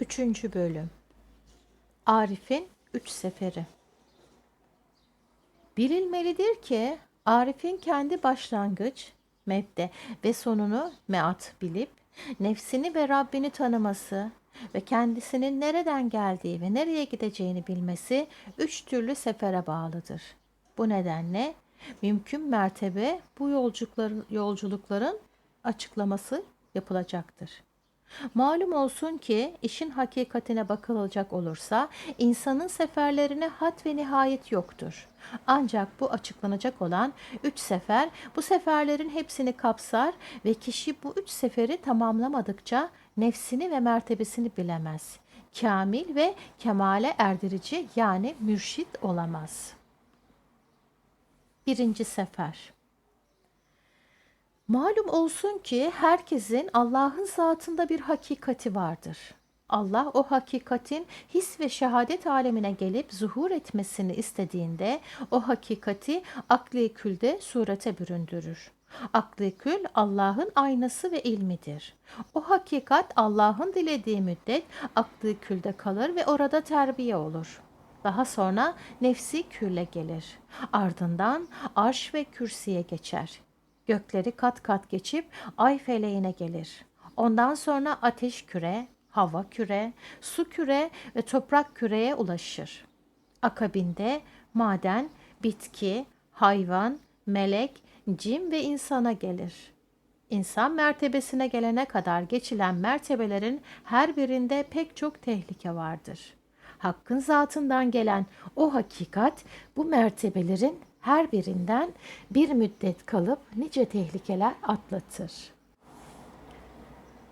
Üçüncü bölüm Arif'in üç seferi Bilinmelidir ki Arif'in kendi başlangıç, mebde ve sonunu meat bilip nefsini ve Rabbini tanıması ve kendisinin nereden geldiği ve nereye gideceğini bilmesi üç türlü sefere bağlıdır. Bu nedenle mümkün mertebe bu yolculukların, açıklaması yapılacaktır. Malum olsun ki işin hakikatine bakılacak olursa insanın seferlerine had ve nihayet yoktur. Ancak bu açıklanacak olan üç sefer bu seferlerin hepsini kapsar ve kişi bu üç seferi tamamlamadıkça nefsini ve mertebesini bilemez. Kamil ve kemale erdirici yani mürşit olamaz. Birinci sefer Malum olsun ki herkesin Allah'ın zatında bir hakikati vardır. Allah o hakikatin his ve şehadet alemine gelip zuhur etmesini istediğinde o hakikati akli külde surete büründürür. Akli kül Allah'ın aynası ve ilmidir. O hakikat Allah'ın dilediği müddet akli külde kalır ve orada terbiye olur. Daha sonra nefsi külle gelir. Ardından arş ve kürsüye geçer. Gökleri kat kat geçip ay feleğine gelir. Ondan sonra ateş küre, hava küre, su küre ve toprak küreye ulaşır. Akabinde maden, bitki, hayvan, melek, cin ve insana gelir. İnsan mertebesine gelene kadar geçilen mertebelerin her birinde pek çok tehlike vardır. Hakkın zatından gelen o hakikat bu mertebelerin her birinden bir müddet kalıp nice tehlikeler atlatır.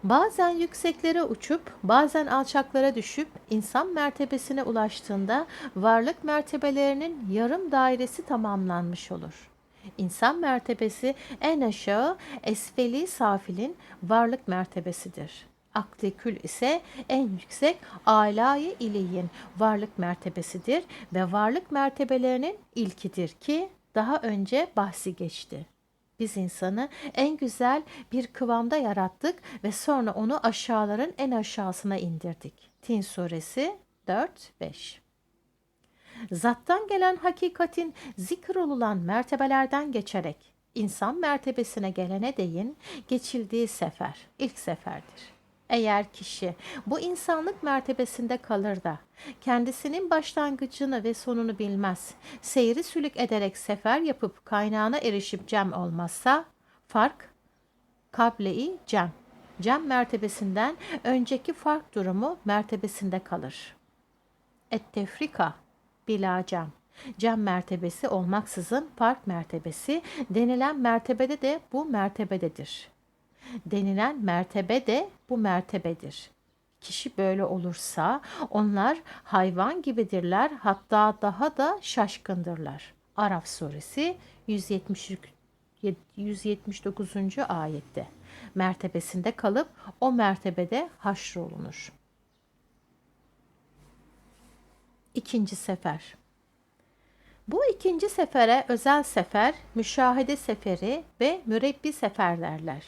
Bazen yükseklere uçup, bazen alçaklara düşüp insan mertebesine ulaştığında varlık mertebelerinin yarım dairesi tamamlanmış olur. İnsan mertebesi en aşağı esfeli safilin varlık mertebesidir. Akli kül ise en yüksek alayı iliyin varlık mertebesidir ve varlık mertebelerinin ilkidir ki daha önce bahsi geçti. Biz insanı en güzel bir kıvamda yarattık ve sonra onu aşağıların en aşağısına indirdik. Tin suresi 4-5 Zattan gelen hakikatin zikr olulan mertebelerden geçerek insan mertebesine gelene değin geçildiği sefer ilk seferdir. Eğer kişi bu insanlık mertebesinde kalır da kendisinin başlangıcını ve sonunu bilmez, seyri sülük ederek sefer yapıp kaynağına erişip cem olmazsa fark kable-i cem. Cem mertebesinden önceki fark durumu mertebesinde kalır. Et-tefrika bila cem. Cem mertebesi olmaksızın fark mertebesi denilen mertebede de bu mertebededir denilen mertebe de bu mertebedir. Kişi böyle olursa onlar hayvan gibidirler hatta daha da şaşkındırlar. Araf suresi 170 179. ayette mertebesinde kalıp o mertebede haşrolunur. İkinci sefer bu ikinci sefere özel sefer, müşahede seferi ve mürebbi sefer derler.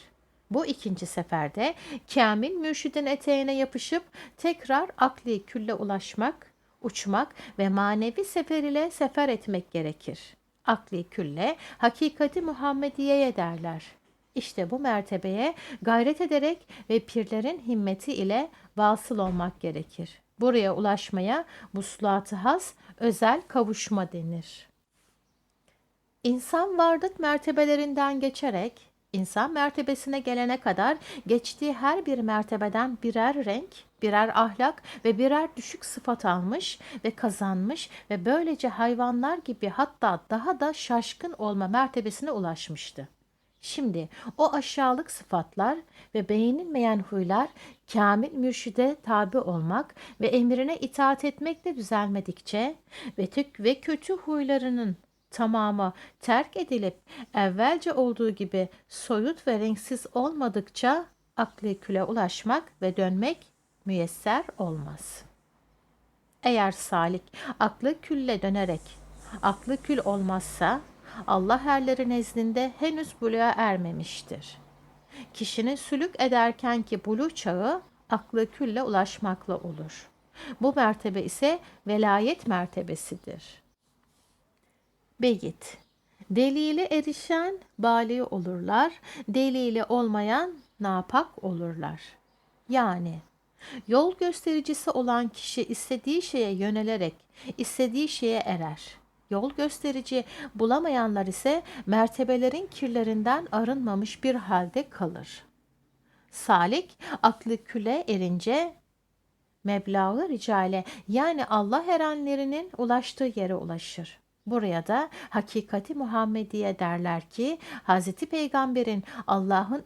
Bu ikinci seferde Kamil mürşidin eteğine yapışıp tekrar akli külle ulaşmak, uçmak ve manevi sefer ile sefer etmek gerekir. Akli külle hakikati Muhammediye'ye derler. İşte bu mertebeye gayret ederek ve pirlerin himmeti ile vasıl olmak gerekir. Buraya ulaşmaya muslat has, özel kavuşma denir. İnsan varlık mertebelerinden geçerek İnsan mertebesine gelene kadar geçtiği her bir mertebeden birer renk, birer ahlak ve birer düşük sıfat almış ve kazanmış ve böylece hayvanlar gibi hatta daha da şaşkın olma mertebesine ulaşmıştı. Şimdi o aşağılık sıfatlar ve beğenilmeyen huylar kamil mürşide tabi olmak ve emrine itaat etmekle düzelmedikçe ve tük ve kötü huylarının tamamı terk edilip evvelce olduğu gibi soyut ve renksiz olmadıkça akli küle ulaşmak ve dönmek müyesser olmaz. Eğer salik aklı külle dönerek aklı kül olmazsa Allah erleri nezdinde henüz buluğa ermemiştir. Kişinin sülük ederken ki bulu çağı aklı külle ulaşmakla olur. Bu mertebe ise velayet mertebesidir. Beyit Delili erişen bali olurlar, delili olmayan napak olurlar. Yani yol göstericisi olan kişi istediği şeye yönelerek istediği şeye erer. Yol gösterici bulamayanlar ise mertebelerin kirlerinden arınmamış bir halde kalır. Salik aklı küle erince meblağı ricale yani Allah erenlerinin ulaştığı yere ulaşır. Buraya da hakikati Muhammediye derler ki Hz. Peygamber'in Allah'ın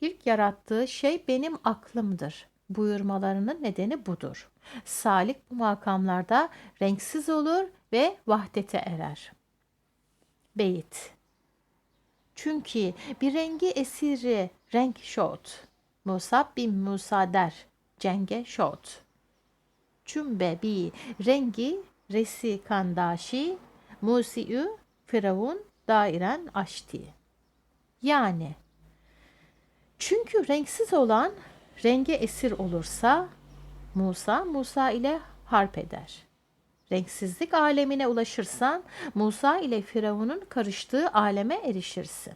ilk yarattığı şey benim aklımdır buyurmalarının nedeni budur. Salik bu makamlarda renksiz olur ve vahdete erer. Beyit Çünkü bir rengi esiri renk şot. Musab bin Musa der cenge şot. Cümbe bi rengi resi kandaşi musiü firavun dairen açtı. Yani çünkü renksiz olan renge esir olursa Musa Musa ile harp eder. Renksizlik alemine ulaşırsan Musa ile Firavun'un karıştığı aleme erişirsin.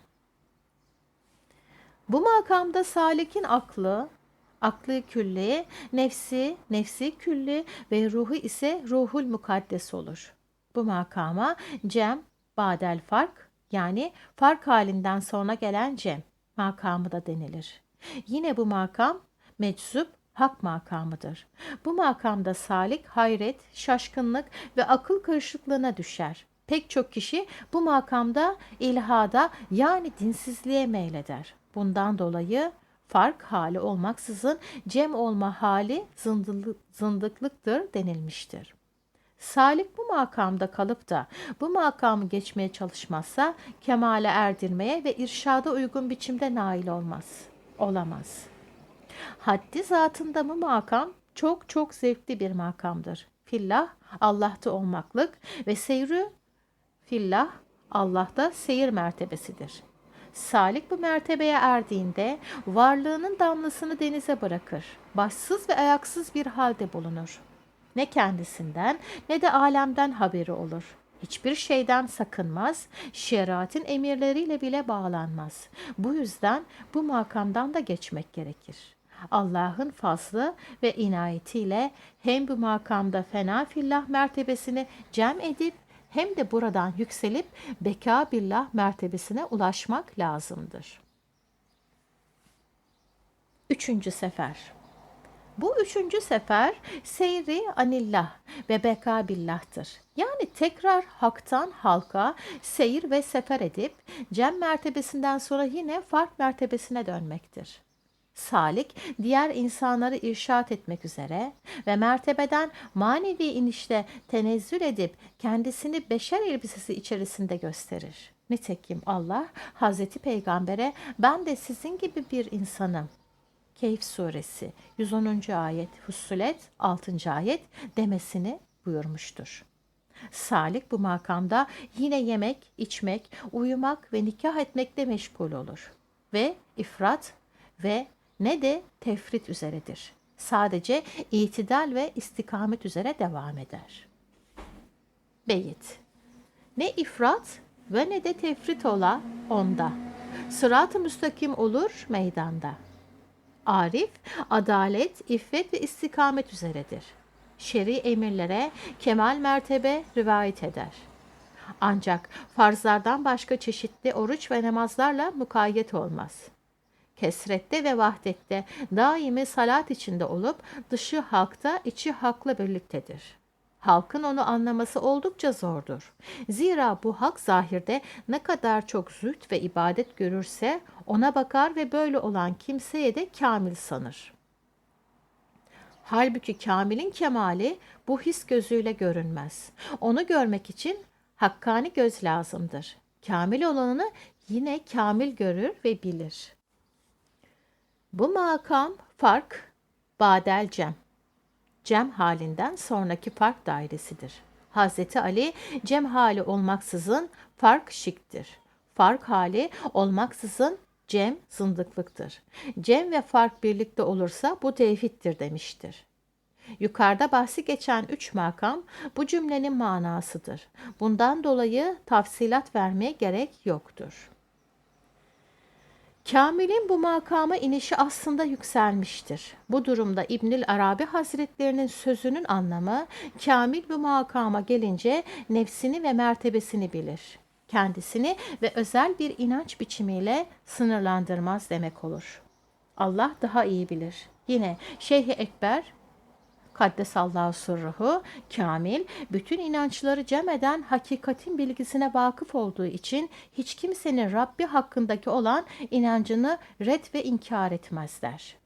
Bu makamda salikin aklı, aklı külli, nefsi, nefsi külli ve ruhu ise ruhul mukaddes olur. Bu makama cem, badel fark yani fark halinden sonra gelen cem makamı da denilir. Yine bu makam meczup hak makamıdır. Bu makamda salik, hayret, şaşkınlık ve akıl karışıklığına düşer. Pek çok kişi bu makamda ilhada yani dinsizliğe meyleder. Bundan dolayı fark hali olmaksızın cem olma hali zındıklıktır denilmiştir. Salik bu makamda kalıp da bu makamı geçmeye çalışmazsa kemale erdirmeye ve irşada uygun biçimde nail olmaz. Olamaz. Haddi zatında bu makam çok çok zevkli bir makamdır. Fillah Allah'ta olmaklık ve seyrü fillah Allah'ta seyir mertebesidir. Salik bu mertebeye erdiğinde varlığının damlasını denize bırakır. Başsız ve ayaksız bir halde bulunur. Ne kendisinden ne de alemden haberi olur. Hiçbir şeyden sakınmaz, şeriatın emirleriyle bile bağlanmaz. Bu yüzden bu makamdan da geçmek gerekir. Allah'ın fazlı ve inayetiyle hem bu makamda fena fillah mertebesini cem edip hem de buradan yükselip beka billah mertebesine ulaşmak lazımdır. Üçüncü sefer bu üçüncü sefer seyri anillah ve beka billah'tır. Yani tekrar haktan halka seyir ve sefer edip cem mertebesinden sonra yine fark mertebesine dönmektir. Salik diğer insanları irşat etmek üzere ve mertebeden manevi inişte tenezzül edip kendisini beşer elbisesi içerisinde gösterir. Nitekim Allah Hazreti Peygamber'e ben de sizin gibi bir insanım Keyif suresi 110. ayet Hussulet 6. ayet demesini buyurmuştur. Salik bu makamda yine yemek, içmek, uyumak ve nikah etmekle meşgul olur. Ve ifrat ve ne de tefrit üzeredir. Sadece itidal ve istikamet üzere devam eder. Beyit Ne ifrat ve ne de tefrit ola onda. Sırat-ı müstakim olur meydanda. Arif, adalet, iffet ve istikamet üzeredir. Şer'i emirlere kemal mertebe rivayet eder. Ancak farzlardan başka çeşitli oruç ve namazlarla mukayyet olmaz. Kesrette ve vahdette daimi salat içinde olup dışı halkta içi hakla birliktedir. Halkın onu anlaması oldukça zordur. Zira bu hak zahirde ne kadar çok züht ve ibadet görürse ona bakar ve böyle olan kimseye de kamil sanır. Halbuki kamilin kemali bu his gözüyle görünmez. Onu görmek için hakkani göz lazımdır. Kamil olanını yine kamil görür ve bilir. Bu makam fark badel cem. Cem halinden sonraki fark dairesidir. Hazreti Ali cem hali olmaksızın fark şiktir. Fark hali olmaksızın Cem zındıklıktır. Cem ve fark birlikte olursa bu tevhiddir demiştir. Yukarıda bahsi geçen üç makam bu cümlenin manasıdır. Bundan dolayı tafsilat vermeye gerek yoktur. Kamil'in bu makama inişi aslında yükselmiştir. Bu durumda İbnül Arabi Hazretlerinin sözünün anlamı Kamil bu makama gelince nefsini ve mertebesini bilir. Kendisini ve özel bir inanç biçimiyle sınırlandırmaz demek olur. Allah daha iyi bilir. Yine Şeyh Ekber Kaddesallahu sırruhu, kamil, bütün inançları cem eden hakikatin bilgisine vakıf olduğu için hiç kimsenin Rabbi hakkındaki olan inancını red ve inkar etmezler.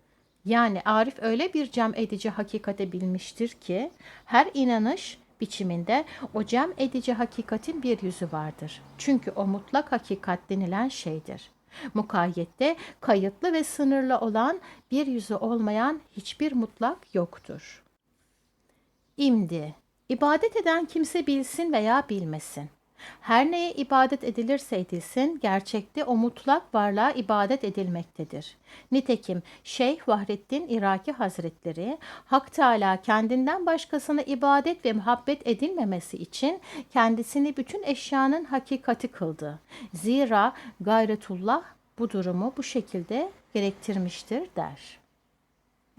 Yani Arif öyle bir cem edici hakikate bilmiştir ki her inanış biçiminde o cem edici hakikatin bir yüzü vardır. Çünkü o mutlak hakikat denilen şeydir. Mukayyette kayıtlı ve sınırlı olan bir yüzü olmayan hiçbir mutlak yoktur. İmdi. İbadet eden kimse bilsin veya bilmesin. Her neye ibadet edilirse edilsin, gerçekte o mutlak varlığa ibadet edilmektedir. Nitekim Şeyh Vahrettin Iraki Hazretleri, Hak Teala kendinden başkasına ibadet ve muhabbet edilmemesi için kendisini bütün eşyanın hakikati kıldı. Zira gayretullah bu durumu bu şekilde gerektirmiştir der.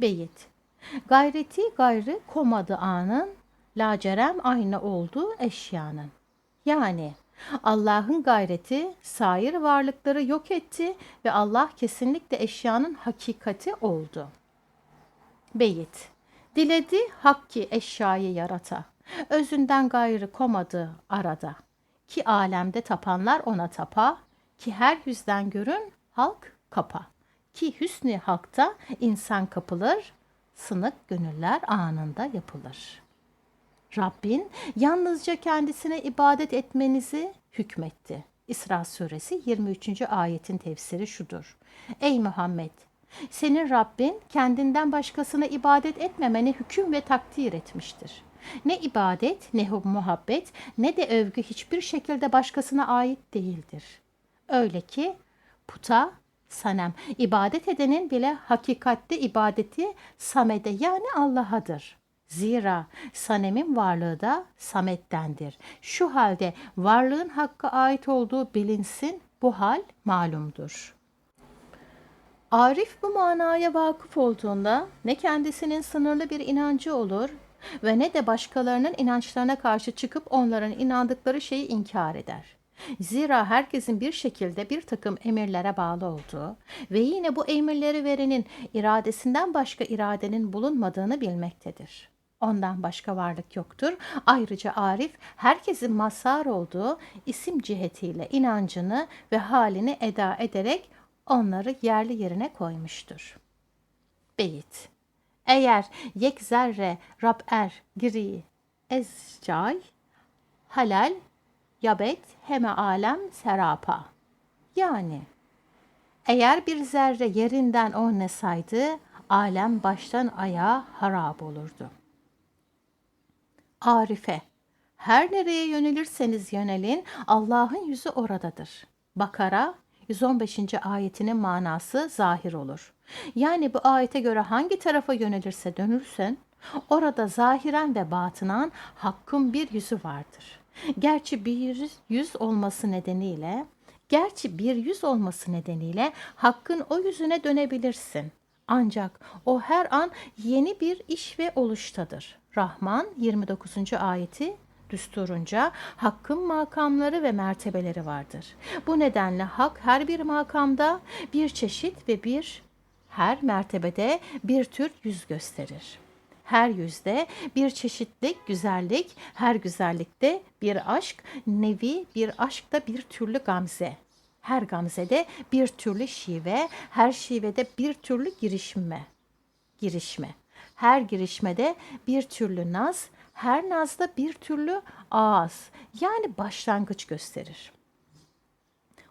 Beyit Gayreti gayrı komadı anın, lacerem aynı oldu eşyanın. Yani Allah'ın gayreti sair varlıkları yok etti ve Allah kesinlikle eşyanın hakikati oldu. Beyit Diledi hakki eşyayı yarata. Özünden gayrı komadı arada. Ki alemde tapanlar ona tapa. Ki her yüzden görün halk kapa. Ki hüsnü halkta insan kapılır sınık gönüller anında yapılır. Rabbin yalnızca kendisine ibadet etmenizi hükmetti. İsra suresi 23. ayetin tefsiri şudur. Ey Muhammed! Senin Rabbin kendinden başkasına ibadet etmemeni hüküm ve takdir etmiştir. Ne ibadet, ne muhabbet, ne de övgü hiçbir şekilde başkasına ait değildir. Öyle ki puta sanem. İbadet edenin bile hakikatte ibadeti Samed'e yani Allah'adır. Zira Sanem'in varlığı da Samet'tendir. Şu halde varlığın hakka ait olduğu bilinsin, bu hal malumdur. Arif bu manaya vakıf olduğunda ne kendisinin sınırlı bir inancı olur ve ne de başkalarının inançlarına karşı çıkıp onların inandıkları şeyi inkar eder. Zira herkesin bir şekilde bir takım emirlere bağlı olduğu ve yine bu emirleri verenin iradesinden başka iradenin bulunmadığını bilmektedir. Ondan başka varlık yoktur. Ayrıca Arif herkesin mazhar olduğu isim cihetiyle inancını ve halini eda ederek onları yerli yerine koymuştur. Beyit Eğer yek zerre Rab er giri ezcay halal yabet heme alem serapa. Yani eğer bir zerre yerinden oynasaydı alem baştan ayağa harap olurdu. Arife her nereye yönelirseniz yönelin Allah'ın yüzü oradadır. Bakara 115. ayetinin manası zahir olur. Yani bu ayete göre hangi tarafa yönelirse dönülsün orada zahiren ve batınan hakkın bir yüzü vardır. Gerçi bir yüz olması nedeniyle Gerçi bir yüz olması nedeniyle hakkın o yüzüne dönebilirsin. Ancak o her an yeni bir iş ve oluştadır. Rahman 29. ayeti düsturunca hakkın makamları ve mertebeleri vardır. Bu nedenle hak her bir makamda bir çeşit ve bir her mertebede bir tür yüz gösterir her yüzde bir çeşitlik, güzellik, her güzellikte bir aşk, nevi bir aşkta bir türlü gamze. Her gamzede bir türlü şive, her şivede bir türlü girişme. Girişme. Her girişmede bir türlü naz, her nazda bir türlü ağız yani başlangıç gösterir.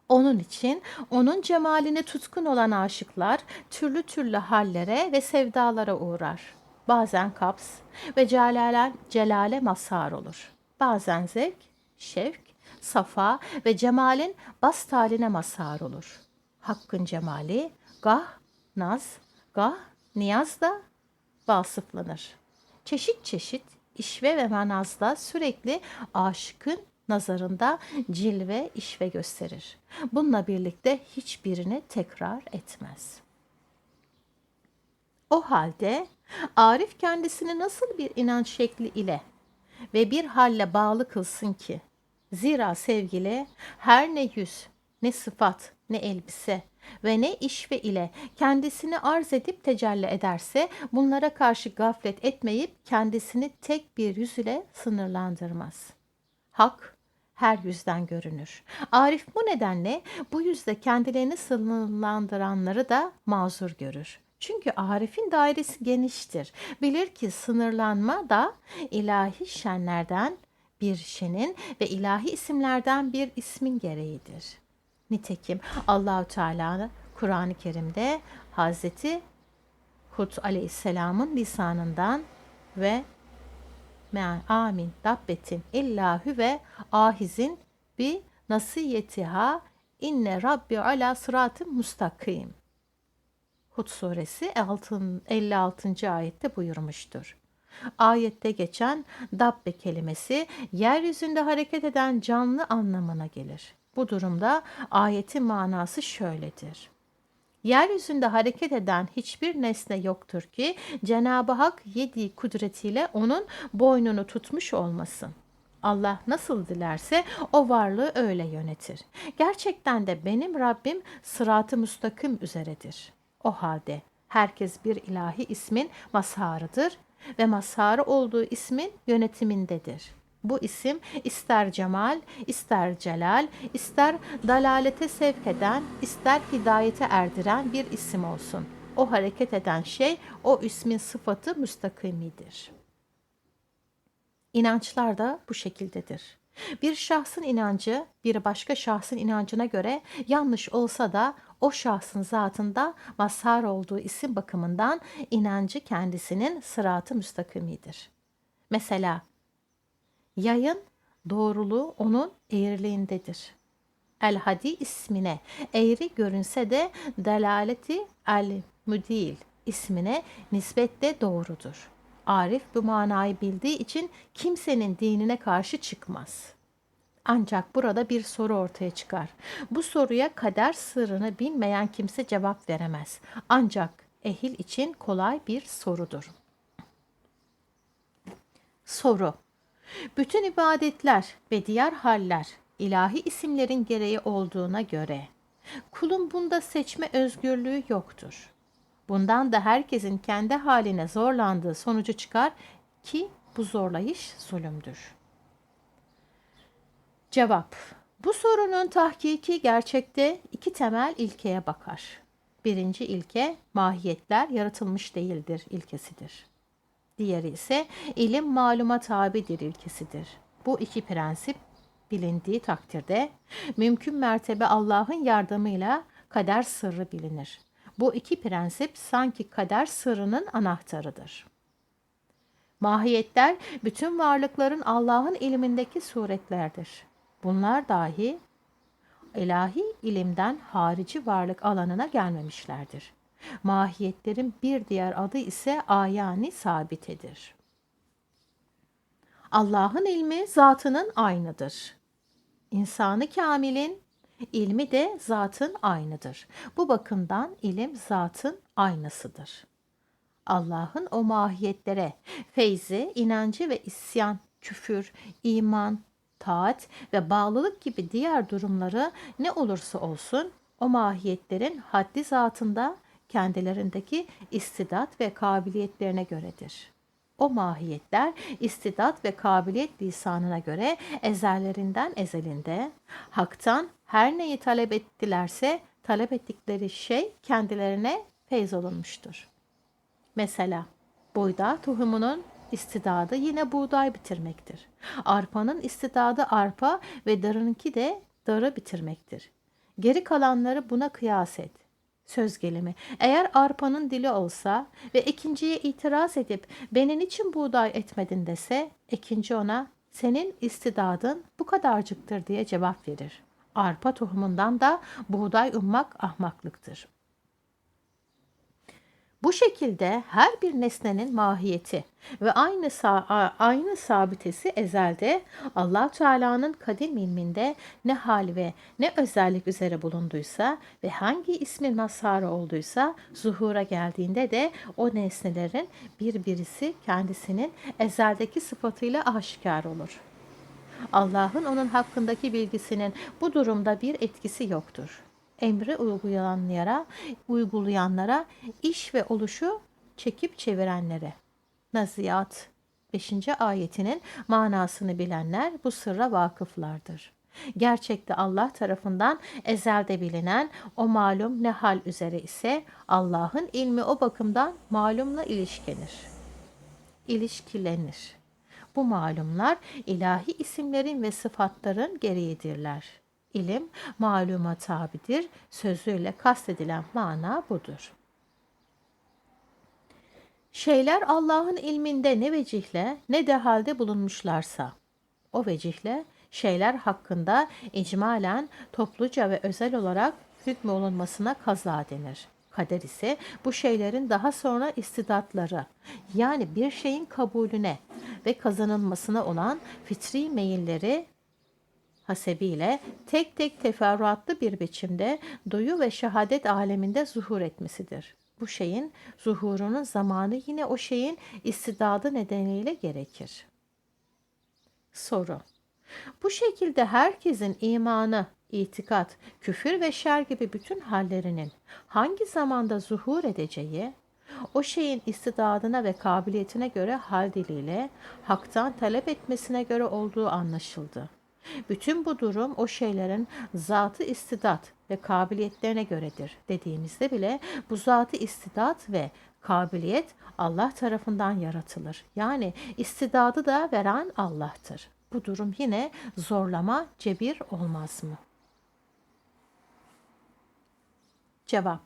Onun için onun cemaline tutkun olan aşıklar türlü türlü hallere ve sevdalara uğrar bazen kaps ve celale, celale mazhar olur. Bazen zevk, şevk, safa ve cemalin bast haline mazhar olur. hakkın cemali gah naz, gah niyaz da vasıflanır. Çeşit çeşit işve ve manazda sürekli aşıkın nazarında cilve, işve gösterir. Bununla birlikte hiçbirini tekrar etmez. O halde Arif kendisini nasıl bir inanç şekli ile ve bir halle bağlı kılsın ki? Zira sevgili her ne yüz, ne sıfat, ne elbise ve ne işve ile kendisini arz edip tecelli ederse bunlara karşı gaflet etmeyip kendisini tek bir yüz ile sınırlandırmaz. Hak her yüzden görünür. Arif bu nedenle bu yüzde kendilerini sınırlandıranları da mazur görür. Çünkü Arif'in dairesi geniştir. Bilir ki sınırlanma da ilahi şenlerden bir şenin ve ilahi isimlerden bir ismin gereğidir. Nitekim Allahu Teala Kur'an-ı Kerim'de Hazreti Hud Aleyhisselam'ın lisanından ve amin dabbetin illahü ve ahizin bi nasiyetiha inne rabbi ala sıratın mustakim. Hud suresi 56. ayette buyurmuştur. Ayette geçen dabbe kelimesi yeryüzünde hareket eden canlı anlamına gelir. Bu durumda ayetin manası şöyledir. Yeryüzünde hareket eden hiçbir nesne yoktur ki Cenab-ı Hak yediği kudretiyle onun boynunu tutmuş olmasın. Allah nasıl dilerse o varlığı öyle yönetir. Gerçekten de benim Rabbim sıratı müstakim üzeredir. O halde herkes bir ilahi ismin mazharıdır ve mazharı olduğu ismin yönetimindedir. Bu isim ister cemal, ister celal, ister dalalete sevk eden, ister hidayete erdiren bir isim olsun. O hareket eden şey o ismin sıfatı müstakimidir. İnançlar da bu şekildedir. Bir şahsın inancı bir başka şahsın inancına göre yanlış olsa da o şahsın zatında mazhar olduğu isim bakımından inancı kendisinin sıratı müstakimidir. Mesela Yayın doğruluğu onun eğriliğindedir. El-Hadi ismine eğri görünse de delaleti el-müdil ismine nispetle doğrudur. Arif bu manayı bildiği için kimsenin dinine karşı çıkmaz. Ancak burada bir soru ortaya çıkar. Bu soruya kader sırrını bilmeyen kimse cevap veremez. Ancak ehil için kolay bir sorudur. Soru bütün ibadetler ve diğer haller ilahi isimlerin gereği olduğuna göre kulun bunda seçme özgürlüğü yoktur. Bundan da herkesin kendi haline zorlandığı sonucu çıkar ki bu zorlayış zulümdür. Cevap Bu sorunun tahkiki gerçekte iki temel ilkeye bakar. Birinci ilke mahiyetler yaratılmış değildir ilkesidir. Diğeri ise ilim maluma tabidir ilkesidir. Bu iki prensip bilindiği takdirde mümkün mertebe Allah'ın yardımıyla kader sırrı bilinir. Bu iki prensip sanki kader sırrının anahtarıdır. Mahiyetler bütün varlıkların Allah'ın ilmindeki suretlerdir. Bunlar dahi ilahi ilimden harici varlık alanına gelmemişlerdir. Mahiyetlerin bir diğer adı ise ayani sabitedir. Allah'ın ilmi zatının aynıdır. İnsanı kamilin ilmi de zatın aynıdır. Bu bakımdan ilim zatın aynasıdır. Allah'ın o mahiyetlere feyzi, inancı ve isyan, küfür, iman, taat ve bağlılık gibi diğer durumları ne olursa olsun o mahiyetlerin haddi zatında kendilerindeki istidat ve kabiliyetlerine göredir. O mahiyetler istidat ve kabiliyet lisanına göre ezellerinden ezelinde haktan her neyi talep ettilerse talep ettikleri şey kendilerine feyz olunmuştur. Mesela buğday tohumunun istidadı yine buğday bitirmektir. Arpanın istidadı arpa ve darınki de darı bitirmektir. Geri kalanları buna kıyas et söz gelimi. Eğer arpanın dili olsa ve ikinciye itiraz edip beni niçin buğday etmedin dese ikinci ona senin istidadın bu kadarcıktır diye cevap verir. Arpa tohumundan da buğday ummak ahmaklıktır. Bu şekilde her bir nesnenin mahiyeti ve aynı aynı sabitesi ezelde Allah Teala'nın kadim ilminde ne hal ve ne özellik üzere bulunduysa ve hangi ismin mazharı olduysa zuhura geldiğinde de o nesnelerin bir birisi kendisinin ezeldeki sıfatıyla aşikar olur. Allah'ın onun hakkındaki bilgisinin bu durumda bir etkisi yoktur emri uygulayanlara, uygulayanlara iş ve oluşu çekip çevirenlere. Naziyat 5. ayetinin manasını bilenler bu sırra vakıflardır. Gerçekte Allah tarafından ezelde bilinen o malum ne hal üzere ise Allah'ın ilmi o bakımdan malumla ilişkenir. İlişkilenir. Bu malumlar ilahi isimlerin ve sıfatların gereğidirler. İlim maluma tabidir. Sözüyle kastedilen mana budur. Şeyler Allah'ın ilminde ne vecihle ne de halde bulunmuşlarsa, o vecihle şeyler hakkında icmalen topluca ve özel olarak hükmü olunmasına kaza denir. Kader ise bu şeylerin daha sonra istidatları yani bir şeyin kabulüne ve kazanılmasına olan fitri meyilleri hasebiyle tek tek teferruatlı bir biçimde duyu ve şehadet aleminde zuhur etmesidir. Bu şeyin zuhurunun zamanı yine o şeyin istidadı nedeniyle gerekir. Soru Bu şekilde herkesin imanı, itikat, küfür ve şer gibi bütün hallerinin hangi zamanda zuhur edeceği, o şeyin istidadına ve kabiliyetine göre hal diliyle haktan talep etmesine göre olduğu anlaşıldı. Bütün bu durum o şeylerin zatı istidat ve kabiliyetlerine göredir dediğimizde bile bu zatı istidat ve kabiliyet Allah tarafından yaratılır. Yani istidadı da veren Allah'tır. Bu durum yine zorlama, cebir olmaz mı? Cevap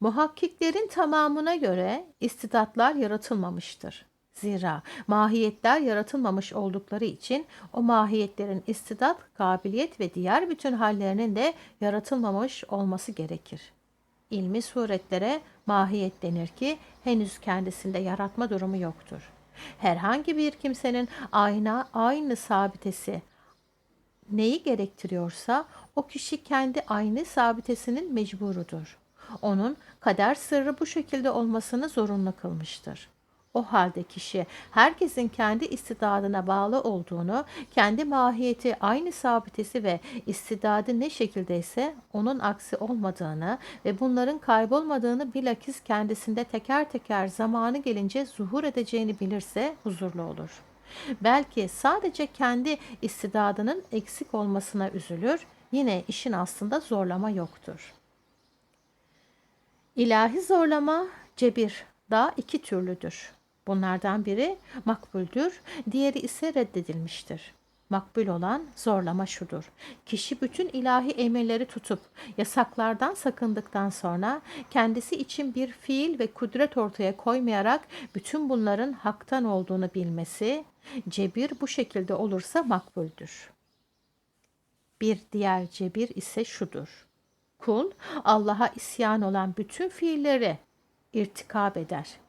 Muhakkiklerin tamamına göre istidatlar yaratılmamıştır. Zira mahiyetler yaratılmamış oldukları için o mahiyetlerin istidat, kabiliyet ve diğer bütün hallerinin de yaratılmamış olması gerekir. İlmi suretlere mahiyet denir ki henüz kendisinde yaratma durumu yoktur. Herhangi bir kimsenin ayna aynı sabitesi neyi gerektiriyorsa o kişi kendi aynı sabitesinin mecburudur. Onun kader sırrı bu şekilde olmasını zorunlu kılmıştır. O halde kişi herkesin kendi istidadına bağlı olduğunu, kendi mahiyeti aynı sabitesi ve istidadı ne şekildeyse onun aksi olmadığını ve bunların kaybolmadığını bilakis kendisinde teker teker zamanı gelince zuhur edeceğini bilirse huzurlu olur. Belki sadece kendi istidadının eksik olmasına üzülür, yine işin aslında zorlama yoktur. İlahi zorlama, cebir, da iki türlüdür. Bunlardan biri makbuldür, diğeri ise reddedilmiştir. Makbul olan zorlama şudur. Kişi bütün ilahi emirleri tutup yasaklardan sakındıktan sonra kendisi için bir fiil ve kudret ortaya koymayarak bütün bunların haktan olduğunu bilmesi, cebir bu şekilde olursa makbuldür. Bir diğer cebir ise şudur. Kul Allah'a isyan olan bütün fiilleri irtikab eder.''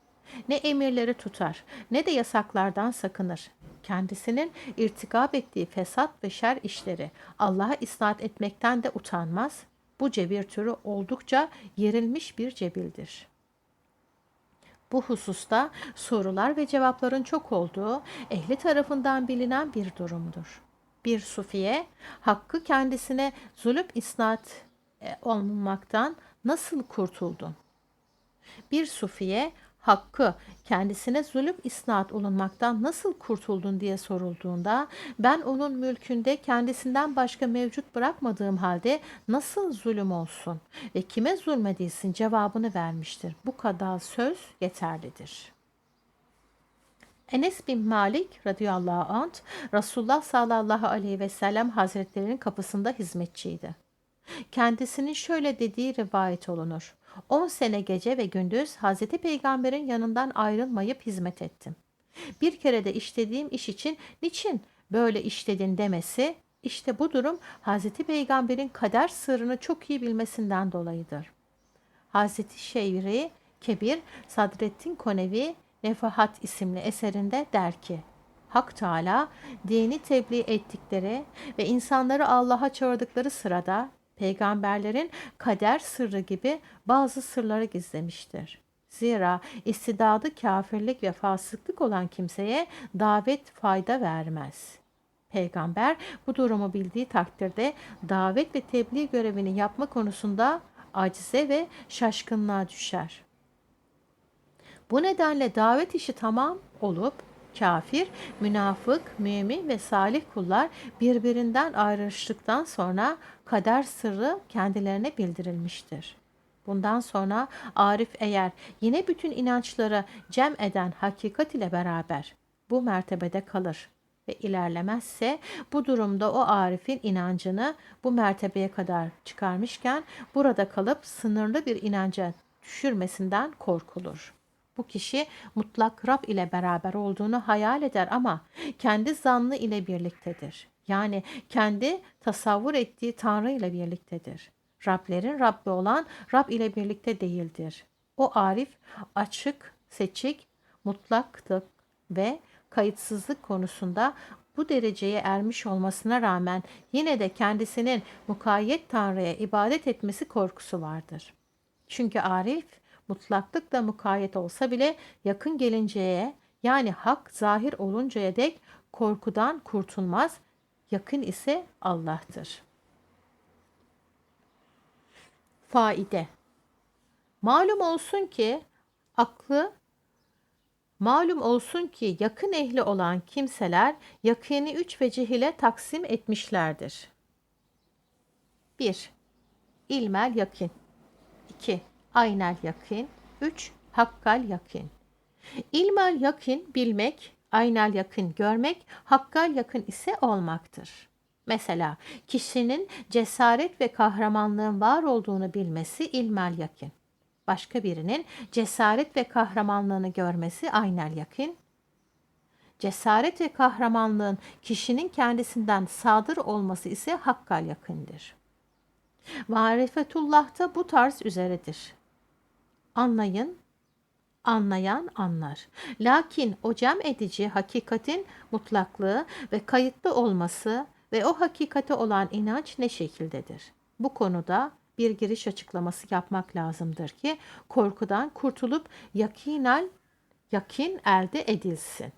Ne emirleri tutar ne de yasaklardan sakınır. Kendisinin irtikap ettiği fesat ve şer işleri Allah'a isnat etmekten de utanmaz. Bu cebir türü oldukça yerilmiş bir cebildir. Bu hususta sorular ve cevapların çok olduğu ehli tarafından bilinen bir durumdur. Bir sufiye hakkı kendisine zulüm isnat e, olmaktan nasıl kurtuldun? Bir sufiye hakkı kendisine zulüm isnat olunmaktan nasıl kurtuldun diye sorulduğunda ben onun mülkünde kendisinden başka mevcut bırakmadığım halde nasıl zulüm olsun ve kime zulmedilsin cevabını vermiştir. Bu kadar söz yeterlidir. Enes bin Malik radıyallahu anh Resulullah sallallahu aleyhi ve sellem hazretlerinin kapısında hizmetçiydi. Kendisinin şöyle dediği rivayet olunur. 10 sene gece ve gündüz Hazreti Peygamber'in yanından ayrılmayıp hizmet ettim. Bir kere de işlediğim iş için niçin böyle işledin demesi İşte bu durum Hazreti Peygamber'in kader sırrını çok iyi bilmesinden dolayıdır. Hazreti Şeiri Kebir Sadrettin Konevi Nefahat isimli eserinde der ki, Hak Teala dini tebliğ ettikleri ve insanları Allah'a çağırdıkları sırada peygamberlerin kader sırrı gibi bazı sırları gizlemiştir. Zira istidadı kafirlik ve fasıklık olan kimseye davet fayda vermez. Peygamber bu durumu bildiği takdirde davet ve tebliğ görevini yapma konusunda acize ve şaşkınlığa düşer. Bu nedenle davet işi tamam olup kafir, münafık, mümin ve salih kullar birbirinden ayrıştıktan sonra kader sırrı kendilerine bildirilmiştir. Bundan sonra Arif eğer yine bütün inançları cem eden hakikat ile beraber bu mertebede kalır ve ilerlemezse bu durumda o Arif'in inancını bu mertebeye kadar çıkarmışken burada kalıp sınırlı bir inanca düşürmesinden korkulur. Bu kişi mutlak Rab ile beraber olduğunu hayal eder ama kendi zannı ile birliktedir. Yani kendi tasavvur ettiği Tanrı ile birliktedir. Rablerin Rabbi olan Rab ile birlikte değildir. O Arif açık, seçik, mutlaklık ve kayıtsızlık konusunda bu dereceye ermiş olmasına rağmen yine de kendisinin mukayyet Tanrı'ya ibadet etmesi korkusu vardır. Çünkü Arif mutlaklıkla mukayyet olsa bile yakın gelinceye yani hak zahir oluncaya dek korkudan kurtulmaz, yakın ise Allah'tır. Faide Malum olsun ki aklı Malum olsun ki yakın ehli olan kimseler yakini üç vecih ile taksim etmişlerdir. 1. İlmel yakin 2. Aynel yakin 3. Hakkal yakin İlmel yakin bilmek, aynel yakın görmek, hakkal yakın ise olmaktır. Mesela kişinin cesaret ve kahramanlığın var olduğunu bilmesi ilmel yakin başka birinin cesaret ve kahramanlığını görmesi aynel yakın. Cesaret ve kahramanlığın kişinin kendisinden sadır olması ise hakkal yakındır. Marifetullah da bu tarz üzeredir. Anlayın, anlayan anlar. Lakin o cem edici hakikatin mutlaklığı ve kayıtlı olması ve o hakikate olan inanç ne şekildedir? Bu konuda bir giriş açıklaması yapmak lazımdır ki korkudan kurtulup yakinal yakin elde edilsin.